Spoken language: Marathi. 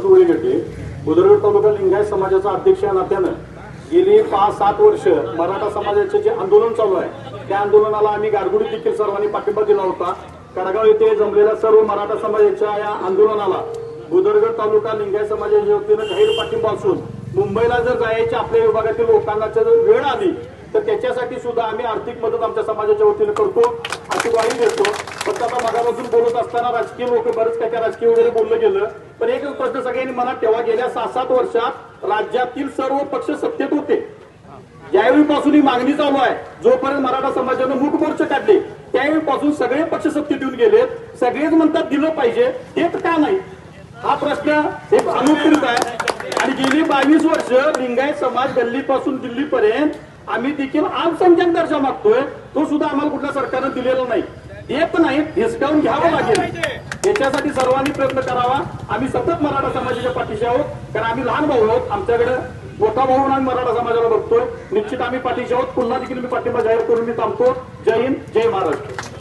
प्रशांत उळेगड्डे बुधरगड तालुका लिंगायत समाजाचा अध्यक्ष या नात्यानं गेली पाच सात वर्ष मराठा समाजाचे जे आंदोलन चालू आहे त्या आंदोलनाला आम्ही गारगुडीत देखील सर्वांनी पाठिंबा दिला होता. कडगाव येथे जमलेल्या सर्व मराठा समाजाच्या या आंदोलनाला बुधरगड तालुका लिंगायत समाजाच्या वतीनं जाहीर पाठिंबा असून मुंबईला जर जायची आपल्या विभागातील लोकांना जर वेळ आली तर त्याच्यासाठी सुद्धा आम्ही आर्थिक मदत आमच्या समाजाच्या वतीनं करतो अशी ग्वाही देतो. फक्त आता मगापासून बोलत असताना राजकीय लोक बरेच काय काय राजकीय वगैरे बोललं गेलं. पण एक प्रश्न सगळ्यांनी मनात ठेवा गेल्या सहा सात वर्षात राज्यातील सर्व पक्ष सत्तेत होते. ज्यावेळीपासून ही मागणी चालू आहे जोपर्यंत मराठा समाजानं मूक मोर्चे काढले त्यावेळीपासून सगळे पक्ष सत्तेत येऊन गेलेत. सगळेच म्हणतात दिलं पाहिजे. तेच का नाही? हा प्रश्न एक अनुत्तरित आहे. आणि गेली बावीस वर्ष लिंगायत समाज गल्लीपासून दिल्लीपर्यंत आम्ही देखील अल्पसंख्याक दर्जा मागतोय. तो सुद्धा आम्हाला कुठल्या सरकारनं दिलेला नाही. येत नाही हिसकावून घ्यावं लागेल. याच्यासाठी सर्वांनी प्रयत्न करावा. आम्ही सतत मराठा समाजाच्या पाठीशी आहोत. कारण आम्ही लहान भाऊ आहोत. आमच्याकडे मोठा भाऊ म्हणून आम्ही मराठा समाजाला बघतोय. निश्चित आम्ही पाठीशी आहोत. पुन्हा देखील मी पाठिंबा जाहीर करून मी थांबतो. जय हिंद जय महाराष्ट्र.